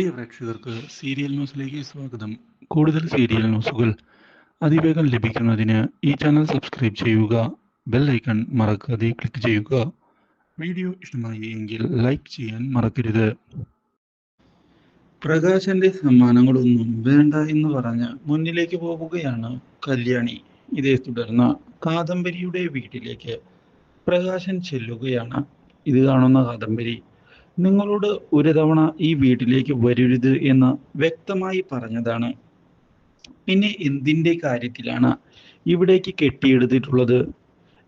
പ്രിയ പ്രേക്ഷകർക്ക് സീരിയൽ ന്യൂസിലേക്ക് സ്വാഗതം. കൂടുതൽ സീരിയൽ ന്യൂസുകൾ അതിവേഗം ലഭിക്കുന്നതിന് ഈ ചാനൽ സബ്സ്ക്രൈബ് ചെയ്യുക ബെൽ ഐക്കൺ മറക്കാതെ ക്ലിക്ക് ചെയ്യുക. വീഡിയോ ഇഷ്ടമായി എങ്കിൽ ലൈക്ക് ചെയ്യാൻ മറക്കരുത്. പ്രകാശന്റെ സമ്മാനങ്ങളൊന്നും വേണ്ട എന്ന് പറഞ്ഞ് മുന്നിലേക്ക് പോവുകയാണ് കല്യാണി. ഇതേ തുടർന്ന് കാദംബരിയുടെ വീട്ടിലേക്ക് പ്രകാശൻ ചെല്ലുകയാണ്. ഇത് കാണുന്ന കാദംബരി നിങ്ങളോട് ഒരു തവണ ഈ വീട്ടിലേക്ക് വരരുത് എന്ന് വ്യക്തമായി പറഞ്ഞതാണ്. പിന്നെ എന്തിന്റെ കാര്യത്തിലാണ് ഇവിടേക്ക് കെട്ടിയെടുത്തിട്ടുള്ളത്?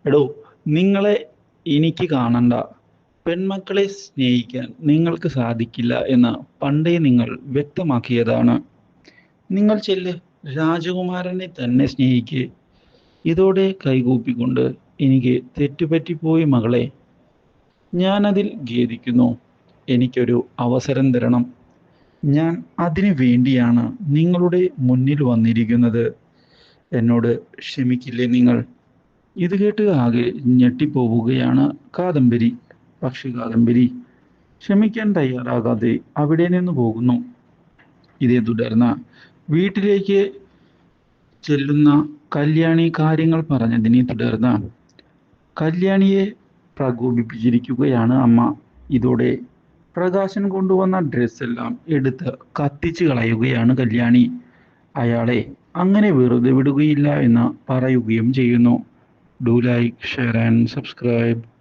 എടോ നിങ്ങളെ എനിക്ക് കാണണ്ട. പെൺമക്കളെ സ്നേഹിക്കാൻ നിങ്ങൾക്ക് സാധിക്കില്ല എന്ന് പണ്ടേ നിങ്ങൾ വ്യക്തമാക്കിയതാണ്. നിങ്ങൾ ചെല്ല് രാജകുമാരനെ തന്നെ സ്നേഹിക്ക്. ഇതോടെ കൈകൂപ്പിക്കൊണ്ട് എനിക്ക് തെറ്റുപറ്റിപ്പോയി മകളെ. ഞാനതിൽ ഖേദിക്കുന്നു. എനിക്കൊരു അവസരം തരണം. ഞാൻ അതിനു വേണ്ടിയാണ് നിങ്ങളുടെ മുന്നിൽ വന്നിരിക്കുന്നത്. എന്നോട് ക്ഷമിക്കില്ലേ നിങ്ങൾ? ഇത് കേട്ട് ആകെ ഞെട്ടിപ്പോവുകയാണ് കാദംബരി. പക്ഷി കാദംബരി ക്ഷമിക്കാൻ തയ്യാറാകാതെ അവിടെ നിന്ന് പോകുന്നു. ഇതേ തുടർന്ന് വീട്ടിലേക്ക് ചെല്ലുന്ന കല്യാണി കാര്യങ്ങൾ പറഞ്ഞതിനെ തുടർന്ന് കല്യാണിയെ പ്രകോപിപ്പിച്ചിരിക്കുകയാണ് അമ്മ. ഇതോടെ പ്രകാശൻ കൊണ്ടുവന്ന ഡ്രസ്സെല്ലാം എടുത്ത് കത്തിച്ചു കളയുകയാണ് കല്യാണി. അയാളെ അങ്ങനെ വെറുതെ വിടുകയില്ല എന്ന് പറയുകയും ചെയ്യുന്നു. Do like share and subscribe